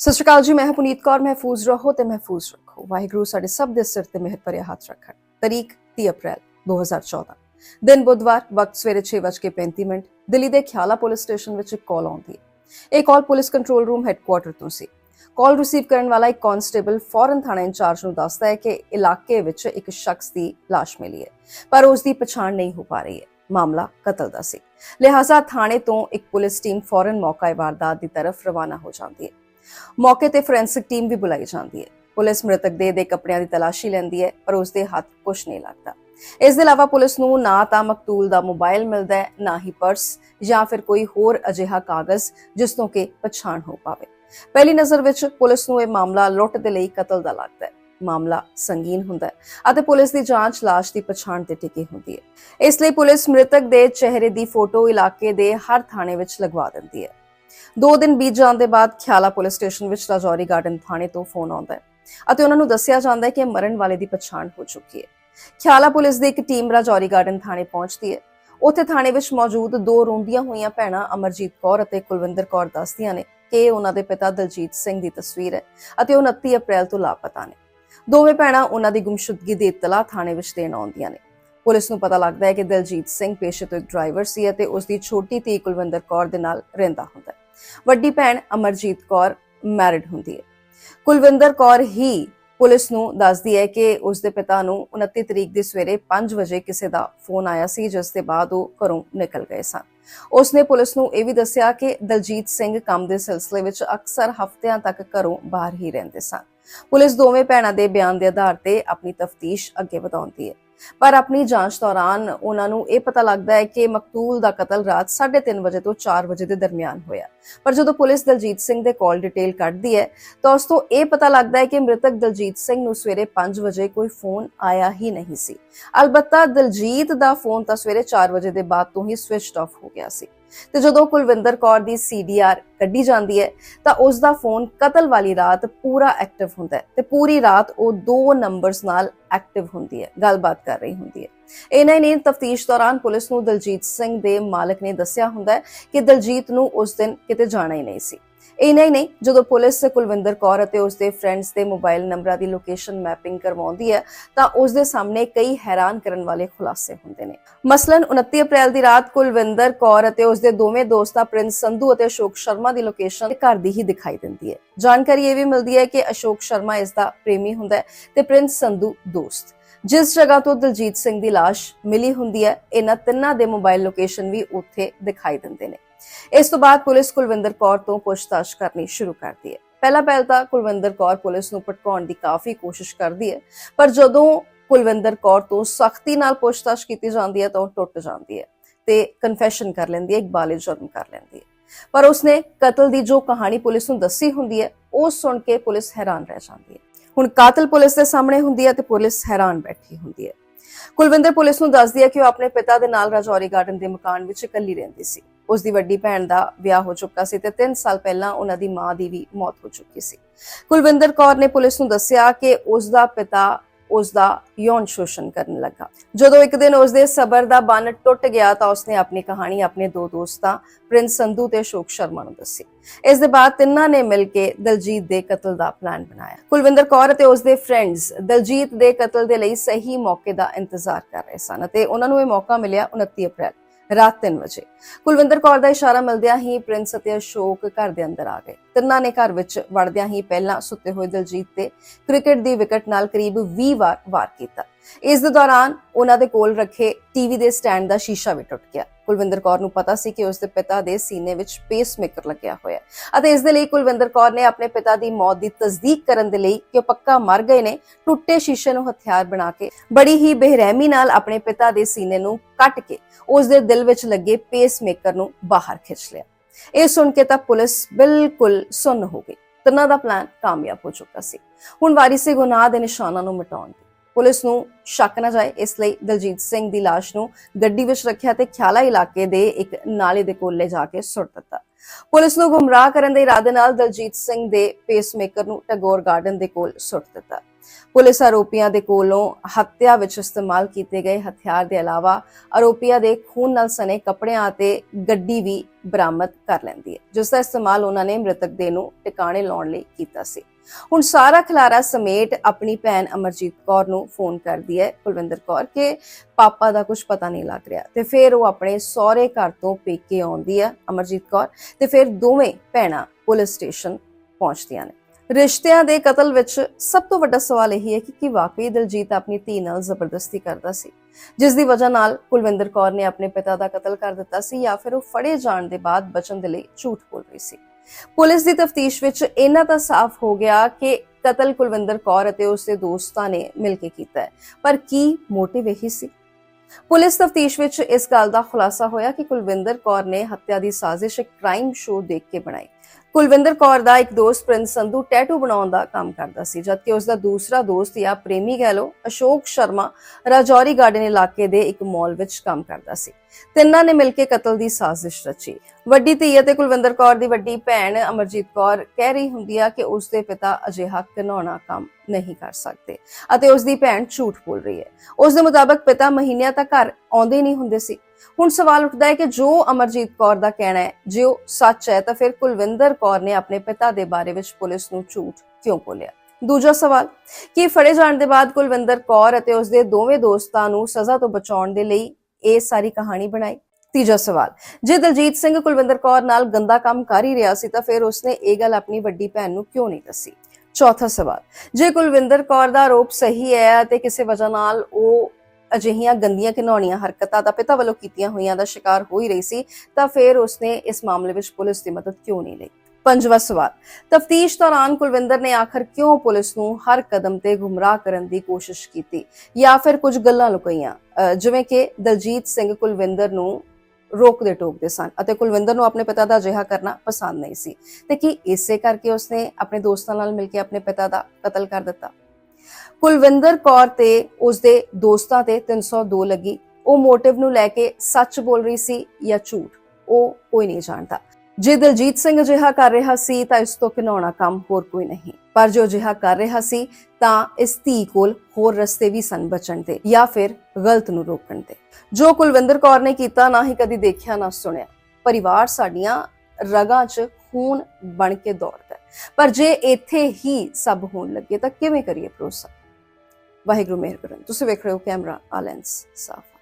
ਸਤਿ ਸ਼੍ਰੀ ਅਕਾਲ ਜੀ, ਮੈਂ ਪੁਨੀਤ ਕੌਰ, ਮਹਿਫੂਜ਼ ਰਹੋ ਤੇ ਮਹਿਫੂਜ਼ ਰੱਖੋ। ਵਾਹਿਗੁਰੂ ਸਾਡੇ ਸਭ ਦੇ ਸਿਰ ਤੇ ਮਿਹਰ ਭਰਿਆ ਹੱਥ ਰੱਖਣ। ਤਾਰੀਖ 30 ਅਪ੍ਰੈਲ 2014 ਦਿਨ ਬੁੱਧਵਾਰ, ਵਕਤ ਸਵੇਰੇ 6:35 ਮਿੰਟ, ਦਿੱਲੀ ਦੇ ਖਿਆਲਾ ਪੁਲਿਸ ਸਟੇਸ਼ਨ ਵਿੱਚ ਇੱਕ ਕਾਲ ਆਉਂਦੀ ਹੈ। ਇਹ call police control room headquarters ਤੋਂ ਸੀ। ਕਾਲ ਰਿਸੀਵ ਕਰਨ ਵਾਲਾ ਇੱਕ ਕਾਂਸਟੇਬਲ ਫੌਰਨ ਥਾਣਾ ਇੰਚਾਰਜ ਨੂੰ ਦੱਸਦਾ ਹੈ ਕਿ ਇਲਾਕੇ ਵਿੱਚ ਇੱਕ ਸ਼ਖਸ ਦੀ ਲਾਸ਼ ਮਿਲੀ ਹੈ, ਪਰ ਉਸ ਦੀ ਪਛਾਣ ਨਹੀਂ ਹੋ ਪਾ ਰਹੀ ਹੈ। ਮਾਮਲਾ ਕਤਲ ਦਾ ਸੀ। ਲਿਹਾਜ਼ਾ ਥਾਣੇ ਤੋਂ ਇੱਕ ਪੁਲਿਸ ਟੀਮ ਫੌਰਨ ਮੌਕਾ ਵਾਰਦਾਤ ਦੀ ਤਰਫ ਰਵਾਨਾ ਹੋ ਜਾਂਦੀ ਹੈ। ਮੌਕੇ ਤੇ ਫੋਰੈਂਸਿਕ ਟੀਮ ਵੀ ਬੁਲਾਈ ਜਾਂਦੀ ਹੈ। ਪੁਲਿਸ ਮ੍ਰਿਤਕ ਦੇ ਦੇ ਕੱਪੜਿਆਂ ਦੀ ਤਲਾਸ਼ੀ ਲੈਂਦੀ ਹੈ, ਪਰ ਉਸ ਦੇ ਹੱਥ ਕੁਝ ਨਹੀਂ ਲੱਗਦਾ। ਇਸ ਦੇ ਇਲਾਵਾ ਪੁਲਿਸ ਨੂੰ ਨਾ ਤਾਂ ਮਕਤੂਲ ਦਾ ਮੋਬਾਈਲ ਮਿਲਦਾ ਹੈ, ਨਾ ਹੀ ਪਰਸ ਜਾਂ ਫਿਰ ਕੋਈ ਹੋਰ ਅਜਿਹਾ ਕਾਗਜ਼ ਜਿਸ ਤੋਂ ਕਿ ਪਛਾਣ ਹੋ ਪਾਵੇ। ਪਹਿਲੀ ਨਜ਼ਰ ਵਿੱਚ ਪੁਲਿਸ ਨੂੰ ਇਹ ਮਾਮਲਾ ਲੁੱਟ ਦੇ ਲਈ ਕਤਲ ਦਾ ਲੱਗਦਾ ਹੈ। ਮਾਮਲਾ ਸੰਗੀਨ ਹੁੰਦਾ ਹੈ ਅਤੇ ਪੁਲਿਸ ਦੀ ਜਾਂਚ ਲਾਸ਼ ਦੀ ਪਛਾਣ ਤੇ ਟਿਕੀ ਹੁੰਦੀ ਹੈ। ਇਸ ਲਈ ਪੁਲਿਸ ਮ੍ਰਿਤਕ ਦੇ ਚਿਹਰੇ ਦੀ ਫੋਟੋ ਇਲਾਕੇ ਦੇ ਹਰ ਥਾਣੇ ਵਿੱਚ ਲਗਵਾ ਦਿੰਦੀ ਹੈ। ਦੋ ਦਿਨ ਬੀਤ ਜਾਣ ਦੇ ਬਾਅਦ ਖਿਆਲਾ ਪੁਲਿਸ ਸਟੇਸ਼ਨ ਵਿੱਚ ਰਾਜੌਰੀ ਗਾਰਡਨ ਥਾਣੇ ਤੋਂ ਫੋਨ ਆਉਂਦਾ ਹੈ ਅਤੇ ਉਹਨਾਂ ਨੂੰ ਦੱਸਿਆ ਜਾਂਦਾ ਹੈ ਕਿ ਮਰਨ ਵਾਲੇ ਦੀ ਪਛਾਣ ਹੋ ਚੁੱਕੀ ਹੈ। ਖਿਆਲਾ ਪੁਲਿਸ ਦੀ ਇੱਕ ਟੀਮ ਰਾਜੌਰੀ ਗਾਰਡਨ ਥਾਣੇ ਪਹੁੰਚਦੀ ਹੈ। ਉੱਥੇ ਥਾਣੇ ਵਿੱਚ ਮੌਜੂਦ ਦੋ ਰੋਂਦੀਆਂ ਹੋਈਆਂ ਭੈਣਾਂ ਅਮਰਜੀਤ ਕੌਰ ਅਤੇ ਕੁਲਵਿੰਦਰ ਕੌਰ ਦੱਸਦੀਆਂ ਨੇ ਕਿ ਇਹ ਉਹਨਾਂ ਦੇ ਪਿਤਾ ਦਲਜੀਤ ਸਿੰਘ ਦੀ ਤਸਵੀਰ ਹੈ ਅਤੇ ਉਹ 29 ਅਪ੍ਰੈਲ ਤੋਂ ਲਾਪਤਾ ਨੇ। ਦੋਵੇਂ ਭੈਣਾਂ ਉਹਨਾਂ ਦੀ ਗੁੰਮਸ਼ੁਦਗੀ ਦੀ ਇਤਲਾਹ ਥਾਣੇ ਵਿੱਚ ਦੇਣ ਆਉਂਦੀਆਂ ਨੇ। ਪੁਲਿਸ ਨੂੰ ਪਤਾ ਲੱਗਦਾ ਹੈ ਕਿ ਦਲਜੀਤ ਸਿੰਘ ਪੇਸ਼ੇ ਤੋਂ ਇੱਕ ਡਰਾਈਵਰ ਸੀ ਅਤੇ ਉਸ ਦੀ ਛੋਟੀ ਧੀ ਕੁਲਵਿੰਦਰ ਕੌਰ ਦੇ ਨਾਲ ਰਹਿੰਦਾ ਹੁੰਦਾ ਹੈ। ਵੱਡੀ ਭੈਣ ਅਮਰਜੀਤ ਕੌਰ ਮੈਰਿਡ ਹੁੰਦੀ ਹੈ। ਕੁਲਵਿੰਦਰ ਕੌਰ ਹੀ ਪੁਲਿਸ ਨੂੰ ਦੱਸਦੀ ਹੈ ਕਿ ਉਸ ਦੇ ਪਿਤਾ ਨੂੰ 29 ਤਰੀਕ ਦੀ ਸਵੇਰੇ 5 ਵਜੇ ਕਿਸੇ ਦਾ ਫੋਨ ਆਇਆ ਸੀ, ਜਿਸ ਦੇ ਬਾਅਦ ਉਹ ਘਰੋਂ ਨਿਕਲ ਗਏ ਸਨ। ਉਸਨੇ ਪੁਲਿਸ ਨੂੰ ਇਹ ਵੀ ਦੱਸਿਆ ਕਿ ਦਲਜੀਤ ਸਿੰਘ ਕੰਮ ਦੇ ਸਿਲਸਿਲੇ ਵਿੱਚ ਅਕਸਰ ਹਫ਼ਤਿਆਂ ਤੱਕ ਘਰੋਂ ਬਾਹਰ ਹੀ ਰਹਿੰਦੇ ਸਨ। ਪੁਲਿਸ ਦੋਵੇਂ ਭੈਣਾਂ ਦੇ ਬਿਆਨ ਦੇ ਆਧਾਰ ਤੇ ਆਪਣੀ ਤਫਤੀਸ਼ ਅੱਗੇ ਵਧਾਉਂਦੀ ਹੈ। ਪਰ ਆਪਣੀ ਜਾਂਚ ਦੌਰਾਨ ਉਹਨਾਂ ਨੂੰ ਇਹ ਪਤਾ ਲੱਗਦਾ ਹੈ ਕਿ ਮਕਤੂਲ ਦਾ ਕਤਲ ਰਾਤ 3:30 ਵਜੇ ਤੋਂ 4 ਵਜੇ ਦੇ ਦਰਮਿਆਨ ਹੋਇਆ। ਪਰ ਜਦੋਂ ਪੁਲਿਸ ਦਲਜੀਤ ਸਿੰਘ ਦੇ ਕਾਲ ਡਿਟੇਲ ਕੱਢਦੀ ਹੈ, ਤਾਂ ਉਸ ਤੋਂ ਇਹ ਪਤਾ ਲੱਗਦਾ ਹੈ ਕਿ ਮ੍ਰਿਤਕ ਦਲਜੀਤ ਸਿੰਘ ਨੂੰ ਸਵੇਰੇ 5 ਵਜੇ ਕੋਈ ਫੋਨ ਆਇਆ ਹੀ ਨਹੀਂ ਸੀ। ਅਲਬੱਤਾ ਦਲਜੀਤ ਦਾ ਫੋਨ ਤਾਂ ਸਵੇਰੇ 4 ਵਜੇ ਦੇ ਬਾਅਦ ਤੋਂ ਹੀ ਸਵਿਚਡ ਆਫ ਹੋ ਗਿਆ ਸੀ। ਤੇ ਜਦੋਂ ਕੁਲਵਿੰਦਰ ਕੌਰ ਦੀ ਸੀਡੀਆਰ ਕੱਢੀ ਜਾਂਦੀ ਹੈ, ਤਾਂ ਉਸ ਦਾ ਫੋਨ ਕਤਲ ਵਾਲੀ ਰਾਤ ਪੂਰਾ ਐਕਟਿਵ ਹੁੰਦਾ ਹੈ ਤੇ ਪੂਰੀ ਰਾਤ ਉਹ ਦੋ ਨੰਬਰਸ ਨਾਲ ਐਕਟਿਵ ਹੁੰਦੀ ਹੈ, ਗੱਲਬਾਤ ਕਰ ਰਹੀ ਹੁੰਦੀ ਹੈ। ਇਹਨਾਂ ਨੇ ਤਫਤੀਸ਼ ਦੌਰਾਨ ਪੁਲਿਸ ਨੂੰ ਦਲਜੀਤ ਸਿੰਘ ਦੇ ਮਾਲਕ ਨੇ ਦੱਸਿਆ ਹੁੰਦਾ ਹੈ ਕਿ ਦਲਜੀਤ ਨੂੰ ਉਸ ਦਿਨ ਕਿਤੇ ਜਾਣਾ ਹੀ ਨਹੀਂ ਸੀ। ਇਹਨਾਂ ਹੀ ਨਹੀਂ, ਜਦੋਂ ਪੁਲਿਸ ਕੁਲਵਿੰਦਰ ਕੌਰ ਅਤੇ ਉਸ ਦੇ ਫਰੈਂਡਸ ਦੇ ਮੋਬਾਈਲ ਨੰਬਰਾਂ ਦੀ ਲੋਕੇਸ਼ਨ ਮੈਪਿੰਗ ਕਰਵਾਉਂਦੀ ਹੈ, ਤਾਂ ਉਸ ਦੇ ਸਾਹਮਣੇ ਕਈ ਹੈਰਾਨ ਕਰਨ ਵਾਲੇ ਖੁਲਾਸੇ ਹੁੰਦੇ ਨੇ। ਮਸਲਨ 29 ਅਪ੍ਰੈਲ ਦੀ ਰਾਤ ਕੁਲਵਿੰਦਰ ਕੌਰ ਅਤੇ ਉਸ ਦੇ ਦੋਵੇਂ ਦੋਸਤਾਂ ਪ੍ਰਿੰਸ ਸੰਧੂ ਅਤੇ ਅਸ਼ੋਕ ਸ਼ਰਮਾ ਦੀ ਲੋਕੇਸ਼ਨ ਘਰ ਦੀ ਹੀ ਦਿਖਾਈ ਦਿੰਦੀ ਹੈ। ਜਾਣਕਾਰੀ ਇਹ ਵੀ ਮਿਲਦੀ ਹੈ ਕਿ ਅਸ਼ੋਕ ਸ਼ਰਮਾ ਇਸ ਦਾ ਪ੍ਰੇਮੀ ਹੁੰਦਾ ਹੈ ਤੇ ਪ੍ਰਿੰਸ ਸੰਧੂ ਦੋਸਤ। ਜਿਸ ਜਗ੍ਹਾ ਤੋਂ ਦਲਜੀਤ ਸਿੰਘ ਦੀ ਲਾਸ਼ ਮਿਲੀ ਹੁੰਦੀ ਹੈ, ਇਹਨਾਂ ਤਿੰਨਾਂ ਦੇ ਮੋਬਾਈਲ ਲੋਕੇਸ਼ਨ ਵੀ ਉੱਥੇ ਦਿਖਾਈ ਦਿੰਦੇ ਨੇ। ਇਸ ਤੋਂ ਬਾਅਦ ਪੁਲਿਸ ਕੁਲਵਿੰਦਰ ਕੌਰ ਤੋਂ ਪੁੱਛਤਾਛ ਕਰਨੀ ਸ਼ੁਰੂ ਕਰਦੀ ਹੈ। ਪਹਿਲਾ ਪਹਿਲ ਤਾਂ ਕੁਲਵਿੰਦਰ ਕੌਰ ਪੁਲਿਸ ਨੂੰ ਭਟਕਾਉਣ ਦੀ ਕਾਫੀ ਕੋਸ਼ਿਸ਼ ਕਰਦੀ ਹੈ, ਪਰ ਜਦੋਂ ਕੁਲਵਿੰਦਰ ਕੌਰ ਤੋਂ ਸਖਤੀ ਨਾਲ ਪੁੱਛਤਾਛ ਕੀਤੀ ਜਾਂਦੀ ਹੈ ਤਾਂ ਉਹ ਟੁੱਟ ਜਾਂਦੀ ਹੈ ਤੇ ਕਨਫੈਸ਼ਨ ਕਰ ਲੈਂਦੀ ਹੈ ਇੱਕ ਬਾਲੇ ਜੁਰਮ ਕਰ ਲੈਂਦੀ ਹੈ। ਪਰ ਉਸਨੇ ਕਤਲ ਦੀ ਜੋ ਕਹਾਣੀ ਪੁਲਿਸ ਨੂੰ ਦੱਸੀ ਹੁੰਦੀ ਹੈ, ਉਹ ਸੁਣ ਕੇ ਪੁਲਿਸ ਹੈਰਾਨ ਰਹਿ ਜਾਂਦੀ ਹੈ। ਹੁਣ ਕਾਤਲ ਪੁਲਿਸ ਦੇ ਸਾਹਮਣੇ ਹੁੰਦੀ ਹੈ ਤੇ ਪੁਲਿਸ ਹੈਰਾਨ ਬੈਠੀ ਹੁੰਦੀ ਹੈ। ਕੁਲਵਿੰਦਰ ਪੁਲਿਸ ਨੂੰ ਦੱਸਦੀ ਹੈ ਕਿ ਉਹ ਆਪਣੇ ਪਿਤਾ ਦੇ ਨਾਲ ਰਾਜੌਰੀ ਗਾਰਡਨ ਦੇ ਮਕਾਨ ਵਿੱਚ ਇਕੱਲੀ ਰਹਿੰਦੀ ਸੀ। ਉਸ ਦੀ ਵੱਡੀ ਭੈਣ ਦਾ ਵਿਆਹ ਹੋ ਚੁੱਕਾ ਸੀ ਤੇ 3 ਸਾਲ ਪਹਿਲਾਂ ਉਹਨਾਂ ਦੀ ਮਾਂ ਦੀ ਵੀ ਮੌਤ ਹੋ ਚੁੱਕੀ ਸੀ। ਕੁਲਵਿੰਦਰ ਕੌਰ ਨੇ ਪੁਲਿਸ ਨੂੰ ਦੱਸਿਆ ਕਿ ਉਸ ਦਾ ਪਿਤਾ ਉਸ ਦਾ ਯੌਨ ਸ਼ੋਸ਼ਣ ਕਰਨ ਲੱਗਾ। ਜਦੋਂ ਇੱਕ ਦਿਨ ਉਸ ਦੇ ਸਬਰ ਦਾ ਬੰਨ ਟੁੱਟ ਗਿਆ ਤਾਂ ਉਸਨੇ ਆਪਣੀ ਕਹਾਣੀ ਆਪਣੇ ਦੋ ਦੋਸਤਾਂ, ਪ੍ਰਿੰਸ ਸੰਧੂ ਤੇ ਅਸ਼ੋਕ ਸ਼ਰਮਾ ਨੂੰ ਦੱਸੀ। ਇਸ ਦੇ ਬਾਅਦ ਤਿੰਨਾਂ ਨੇ ਮਿਲ ਕੇ ਦਲਜੀਤ ਦੇ ਕਤਲ ਦਾ ਪਲਾਨ ਬਣਾਇਆ। ਕੁਲਵਿੰਦਰ ਕੌਰ ਅਤੇ ਉਸ ਦੇ ਫਰੈਂਡਸ ਦਲਜੀਤ ਦੇ ਕਤਲ ਦੇ ਲਈ ਸਹੀ ਮੌਕੇ ਦਾ ਇੰਤਜ਼ਾਰ ਕਰ ਰਹੇ ਸਨ ਅਤੇ ਉਹਨਾਂ ਨੂੰ ਇਹ ਮੌਕਾ ਮਿਲਿਆ 29 ਅਪ੍ਰੈਲ ਰਾਤ 3 ਵਜੇ। ਕੁਲਵਿੰਦਰ ਕੌਰ ਦਾ ਇਸ਼ਾਰਾ ਮਿਲਦਿਆਂ ਹੀ ਪ੍ਰਿੰਸ ਅਤੇ ਅਸ਼ੋਕ ਘਰ ਦੇ ਅੰਦਰ ਆ ਗਏ। ਤਿੰਨਾਂ ਨੇ ਘਰ ਵਿੱਚ ਵੜਦਿਆਂ ਹੀ ਪਹਿਲਾਂ ਸੁੱਤੇ ਹੋਏ ਦਲਜੀਤ ਤੇ ਕ੍ਰਿਕਟ ਦੀ ਵਿਕਟ ਨਾਲ ਕਰੀਬ 20 ਵਾਰ ਵਾਰ ਕੀਤਾ। ਇਸ ਦੇ ਦੌਰਾਨ ਉਹਨਾਂ ਦੇ ਕੋਲ ਰੱਖੇ ਟੀਵੀ ਦੇ ਸਟੈਂਡ ਦਾ ਸ਼ੀਸ਼ਾ ਵੀ ਟੁੱਟ ਗਿਆ। ਕੁਲਵਿੰਦਰ ਕੌਰ ਨੂੰ ਪਤਾ ਸੀ ਕਿ ਉਸ ਦੇ ਪਿਤਾ ਦੇ ਸੀਨੇ ਵਿੱਚ ਪੇਸਮੇਕਰ ਲੱਗਿਆ ਹੋਇਆ। ਅਤੇ ਇਸ ਦੇ ਲਈ ਕੁਲਵਿੰਦਰ ਕੌਰ ਨੇ ਆਪਣੇ ਪਿਤਾ ਦੀ ਮੌਤ ਦੀ ਤਸਦੀਕ ਕਰਨ ਦੇ ਲਈ ਕਿ ਉਹ ਪੱਕਾ ਮਰ ਗਏ ਨੇ, ਟੁੱਟੇ ਸ਼ੀਸ਼ੇ ਨੂੰ ਹਥਿਆਰ ਬਣਾ ਕੇ ਬੜੀ ਹੀ ਬੇਰਹਿਮੀ ਨਾਲ ਆਪਣੇ ਪਿਤਾ ਦੇ ਸੀਨੇ ਨੂੰ ਕੱਟ ਕੇ ਉਸ ਦੇ ਦਿਲ ਵਿੱਚ ਲੱਗੇ ਪੇਸਮੇਕਰ ਨੂੰ ਬਾਹਰ ਖਿੱਚ ਲਿਆ। ਇਹ ਸੁਣ ਕੇ ਤਾਂ ਪੁਲਿਸ ਬਿਲਕੁਲ ਸੁੰਨ ਹੋ ਗਈ। ਤਿੰਨਾਂ ਦਾ ਪਲਾਨ ਕਾਮਯਾਬ ਹੋ ਚੁੱਕਾ ਸੀ। ਹੁਣ ਵਾਰੀ ਸੀ ਗੁਨਾਹ ਦੇ ਨਿਸ਼ਾਨਾਂ ਨੂੰ ਮਿਟਾਉਣ ਦੀ। ਪੁਲਿਸ ਨੂੰ ਸ਼ੱਕ ਨਾ ਜਾਏ, ਇਸ ਲਈ ਦਲਜੀਤ ਸਿੰਘ ਦੀ ਲਾਸ਼ ਨੂੰ ਗੱਡੀ ਵਿੱਚ ਰੱਖਿਆ ਤੇ ਖਿਆਲਾ ਇਲਾਕੇ ਦੇ ਇੱਕ ਨਾਲੇ ਦੇ ਕੋਲ ਲੈ ਜਾ ਕੇ ਸੁੱਟ ਦਿੱਤਾ। ਪੁਲਿਸ ਨੂੰ ਗੁੰਮਰਾਹ ਕਰਨ ਦੇ ਇਰਾਦੇ ਨਾਲ ਦਲਜੀਤ ਸਿੰਘ ਦੇ ਪੇਸਮੇਕਰ ਨੂੰ ਟੈਗੋਰ ਗਾਰਡਨ ਦੇ ਕੋਲ ਸੁੱਟ ਦਿੱਤਾ। ਪੁਲਿਸ ਆਰੋਪੀਆਂ ਦੇ ਕੋਲੋਂ ਹੱਤਿਆ ਵਿੱਚ ਇਸਤੇਮਾਲ ਕੀਤੇ ਗਏ ਹਥਿਆਰ ਦੇ ਇਲਾਵਾ ਆਰੋਪੀਆਂ ਦੇ ਖੂਨ ਨਾਲ ਸਨੇ ਕੱਪੜਿਆਂ ਅਤੇ ਗੱਡੀ ਵੀ ਬਰਾਮਦ ਕਰ ਲੈਂਦੀ ਹੈ। ਜਿਸ ਦਾ ਇਸਤੇਮਾਲ ਉਹਨਾਂ ਨੇ ਮ੍ਰਿਤਕ ਦੇ ਨੂੰ ਟਿਕਾਣੇ ਲਾਉਣ ਲਈ ਕੀਤਾ ਸੀ। ਹੁਣ ਸਾਰਾ ਖਲਾਰਾ ਸਮੇਟ ਆਪਣੀ ਭੈਣ ਅਮਰਜੀਤ ਕੌਰ ਨੂੰ ਫੋਨ ਕਰਦੀ ਹੈ ਕੁਲਵਿੰਦਰ ਕੌਰ ਕਿ ਪਾਪਾ ਦਾ ਕੁਝ ਪਤਾ ਨਹੀਂ ਲੱਗ ਰਿਹਾ। ਤੇ ਫਿਰ ਉਹ ਆਪਣੇ ਸਹੁਰੇ ਘਰ ਤੋਂ ਪੇਕੇ ਆਉਂਦੀ ਹੈ ਅਮਰਜੀਤ ਕੌਰ ਤੇ ਫਿਰ ਦੋਵੇਂ ਭੈਣਾਂ ਪੁਲਿਸ ਸਟੇਸ਼ਨ ਪਹੁੰਚਦੀਆਂ ਨੇ। ਰਿਸ਼ਤਿਆਂ ਦੇ ਕਤਲ ਵਿੱਚ ਸਭ ਤੋਂ ਵੱਡਾ ਸਵਾਲ ਇਹ ਹੈ ਕਿ ਕੀ ਵਾਕਈ ਦਿਲਜੀਤ ਆਪਣੀ ਧੀ ਨਾਲ ਜ਼ਬਰਦਸਤੀ ਕਰਦਾ ਸੀ? ਜਿਸ ਦੀ ਵਜ੍ਹਾ ਨਾਲ ਕੁਲਵਿੰਦਰ ਕੌਰ ਨੇ ਆਪਣੇ ਪਿਤਾ ਦਾ ਕਤਲ ਕਰ ਦਿੱਤਾ ਸੀ ਜਾਂ ਫਿਰ ਉਹ ਫੜੇ ਜਾਣ ਦੇ ਬਾਅਦ ਬਚਣ ਦੇ ਲਈ ਝੂਠ ਬੋਲ ਰਹੀ ਸੀ। ਪੁਲਿਸ ਦੀ ਤਫਤੀਸ਼ ਵਿੱਚ ਇਹਨਾਂ ਤਾਂ ਸਾਫ਼ ਹੋ ਗਿਆ ਕਿ ਕਤਲ ਕੁਲਵਿੰਦਰ ਕੌਰ ਅਤੇ ਉਸ ਦੇ ਦੋਸਤਾਂ ਨੇ ਮਿਲ ਕੇ ਕੀਤਾ ਹੈ। ਪਰ ਕੀ ਮੋਟਿਵ ਇਹੀ ਸੀ? ਪੁਲਿਸ ਤਫਤੀਸ਼ ਵਿੱਚ ਇਸ ਗੱਲ ਦਾ ਖੁਲਾਸਾ ਹੋਇਆ ਕਿ ਕੁਲਵਿੰਦਰ ਕੌਰ ਨੇ ਹੱਤਿਆ ਦੀ ਸਾਜ਼ਿਸ਼ ਇੱਕ ਕ੍ਰਾਈਮ ਸ਼ੋਅ ਦੇਖ ਕੇ ਬਣਾਈ। ਕੁਲਵਿੰਦਰ ਕੌਰ ਦਾ ਇੱਕ ਦੋਸਤ ਪ੍ਰਿੰਸ ਸੰਧੂ ਟੈਟੂ ਬਣਾਉਣ ਦਾ ਕੰਮ ਕਰਦਾ ਸੀ, ਜਦਕਿ ਉਸ ਦਾ ਦੂਸਰਾ ਦੋਸਤ ਜਾਂ ਪ੍ਰੇਮੀ ਕਹਿ ਲਓ, ਅਸ਼ੋਕ ਸ਼ਰਮਾ, ਰਾਜੌਰੀ ਗਾਰਡਨ ਇਲਾਕੇ ਦੇ ਇੱਕ ਮਾਲ ਵਿੱਚ ਕੰਮ ਕਰਦਾ ਸੀ। ਤਿੰਨਾਂ ਨੇ ਮਿਲ ਕੇ ਕਤਲ ਦੀ ਸਾਜ਼ਿਸ਼ ਰਚੀ। ਵੱਡੀ ਧੀ ਅਤੇ ਕੁਲਵਿੰਦਰ ਕੌਰ ਦੀ ਵੱਡੀ ਭੈਣ ਅਮਰਜੀਤ ਕੌਰ ਕਹਿ ਰਹੀ ਹੁੰਦੀ ਆ ਕਿ ਉਸ ਦੇ ਪਿਤਾ ਅਜਿਹਾ ਘਿਨਾਉਣਾ ਕੰਮ ਨਹੀਂ ਕਰ ਸਕਦੇ ਅਤੇ ਉਸ ਦੀ ਭੈਣ ਝੂਠ ਬੋਲ ਰਹੀ ਹੈ। ਉਸ ਦੇ ਮੁਤਾਬਕ ਪਿਤਾ ਮਹੀਨਿਆਂ ਤੱਕ ਘਰ ਆਉਂਦੇ ਨਹੀਂ ਹੁੰਦੇ ਸੀ। ਹੁਣ ਸਵਾਲ ਉੱਠਦਾ ਹੈ ਕਿ ਜੋ ਅਮਰਜੀਤ ਕੌਰ ਦਾ ਕਹਿਣਾ ਹੈ, ਜੇ ਉਹ ਸੱਚ ਹੈ ਤਾਂ ਫਿਰ ਕੁਲਵਿੰਦਰ ਕੌਰ ਨੇ ਆਪਣੇ ਪਿਤਾ ਦੇ ਬਾਰੇ ਵਿੱਚ ਪੁਲਿਸ ਨੂੰ ਝੂਠ ਕਿਉਂ ਬੋਲਿਆ? ਦੂਜਾ ਸਵਾਲ, ਕਿ ਫੜੇ ਜਾਣ ਦੇ ਬਾਅਦ ਕੁਲਵਿੰਦਰ ਕੌਰ ਅਤੇ ਉਸ ਦੇ ਦੋਵੇਂ ਦੋਸਤਾਂ ਨੂੰ ਸਜ਼ਾ ਤੋਂ ਬਚਾਉਣ ਦੇ ਲਈ ਇਹ ਸਾਰੀ ਕਹਾਣੀ ਬਣਾਈ। ਤੀਜਾ ਸਵਾਲ, ਜੇ ਦਲਜੀਤ ਸਿੰਘ ਕੁਲਵਿੰਦਰ ਕੌਰ ਨਾਲ ਗੰਦਾ ਕੰਮ ਕਰ ਹੀ ਰਿਹਾ ਸੀ ਤਾਂ ਫਿਰ ਉਸਨੇ ਇਹ ਗੱਲ ਆਪਣੀ ਵੱਡੀ ਭੈਣ ਨੂੰ ਕਿਉਂ ਨਹੀਂ ਦੱਸੀ? ਚੌਥਾ ਸਵਾਲ, ਜੇ ਕੁਲਵਿੰਦਰ ਕੌਰ ਦਾ ਆਰੋਪ ਸਹੀ ਹੈ ਤੇ ਕਿਸੇ ਵਜ੍ਹਾ ਨਾਲ ਉਹ ਅਜਿਹੀਆਂ ਗੰਦੀਆਂ ਘਿਨਾਉਣੀਆਂ ਹਰਕਤਾਂ ਦਾ ਪਿਤਾ ਵੱਲੋਂ ਕੀਤੀਆਂ ਹੋਈਆਂ ਦਾ ਸ਼ਿਕਾਰ ਹੋ ਹੀ ਰਹੀ ਸੀ, ਤਾਂ ਫਿਰ ਉਸਨੇ ਇਸ ਮਾਮਲੇ ਵਿੱਚ ਪੁਲਿਸ ਦੀ ਮਦਦ ਕਿਉਂ ਨਹੀਂ ਲਈ? ਪੰਜਵਾਂ ਸਵਾਲ, ਤਫਤੀਸ਼ ਦੌਰਾਨ ਕੁਲਵਿੰਦਰ ਨੇ ਆਖਰ ਕਿਉਂ ਪੁਲਿਸ ਨੂੰ ਹਰ ਕਦਮ ਤੇ ਗੁੰਮਰਾਹ ਕਰਨ ਦੀ ਕੋਸ਼ਿਸ਼ ਕੀਤੀ? ਜਾਂ ਫਿਰ ਕੁਝ ਗੱਲਾਂ ਲੁਕਾਈਆਂ ਜਿਵੇਂ ਕਿ ਦਲਜੀਤ ਸਿੰਘ ਕੁਲਵਿੰਦਰ ਨੂੰ ਰੋਕਦੇ ਟੋਕਦੇ ਸਨ ਅਤੇ ਕੁਲਵਿੰਦਰ ਨੂੰ ਆਪਣੇ ਪਿਤਾ ਦਾ ਅਜਿਹਾ ਕਰਨਾ ਪਸੰਦ ਨਹੀਂ ਸੀ। ਤੇ ਕੀ ਇਸੇ ਕਰਕੇ ਉਸਨੇ ਆਪਣੇ ਦੋਸਤਾਂ ਨਾਲ ਮਿਲ ਕੇ ਆਪਣੇ ਪਿਤਾ ਦਾ ਕਤਲ ਕਰ ਦਿੱਤਾ? ਕੁਲਵਿੰਦਰ ਕੌਰ ਤੇ ਉਸਦੇ ਦੋਸਤਾਂ ਤੇ 302 ਲੱਗੀ। ਉਹ ਮੋਟਿਵ ਨੂੰ ਲੈ ਕੇ ਸੱਚ ਬੋਲ ਰਹੀ ਸੀ ਜਾਂ ਝੂਠ, ਉਹ ਕੋਈ ਨਹੀਂ ਜਾਣਦਾ। ਜੇ ਦਲਜੀਤ ਸਿੰਘ ਅਜਿਹਾ ਕਰ ਰਿਹਾ ਸੀ ਤਾਂ ਇਸ ਤੋਂ ਘਿਨਾਉਣਾ ਕੰਮ ਹੋਰ ਕੋਈ ਨਹੀਂ। ਪਰ ਜੋ ਅਜਿਹਾ ਕਰ ਰਿਹਾ ਸੀ ਤਾਂ ਇਸ ਧੀ ਕੋਲ ਹੋਰ ਰਸਤੇ ਵੀ ਸਨ ਬਚਣ ਦੇ ਜਾਂ ਫਿਰ ਗਲਤ ਨੂੰ ਰੋਕਣ ਦੇ। ਜੋ ਕੁਲਵਿੰਦਰ ਕੌਰ ਨੇ ਕੀਤਾ ਨਾ ਹੀ ਕਦੀ ਦੇਖਿਆ ਨਾ ਸੁਣਿਆ। ਪਰਿਵਾਰ ਸਾਡੀਆਂ ਰਗਾਂ 'ਚ ਖੂਨ ਬਣ ਕੇ ਦੌੜਦਾ ਪਰ ਜੇ ਇੱਥੇ ਹੀ ਸਭ ਹੋਣ ਲੱਗੇ ਤਾਂ ਕਿਵੇਂ ਕਰੀਏ ਭਰੋਸਾ? ਵਾਹਿਗੁਰੂ ਮਿਹਰ ਕਰਨ। ਤੁਸੀਂ ਵੇਖ ਰਹੇ ਹੋ ਕੈਮਰਾ ਆਲੈਂਸ ਸਾਫ਼।